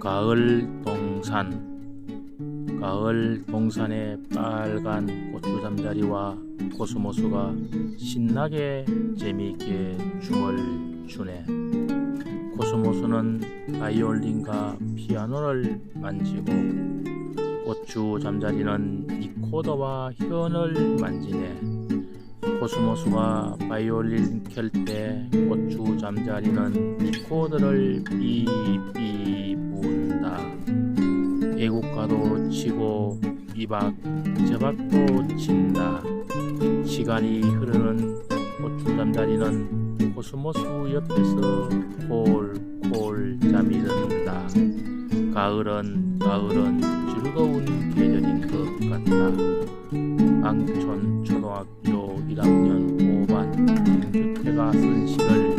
가을 동산 가을 동산에 빨간 고추 잠자리와 코스모스가 신나게 재미있게 춤을 추네. 코스모스는 바이올린과 피아노를 만지고 고추 잠자리는 리코더와 현을 만지네. 코스모스가 바이올린 켤 때 고추 잠자리는 리코더를 삐삐. 애국가도 치고 이박 저박도 친다. 시간이 흐르는 고추 잠자리는 코스모스 옆에서 콜콜 잠이 든다. 가을은 가을은 즐거운 계절인 것 같다. 방촌 초등학교 1학년 5반 김주태가 쓴 시를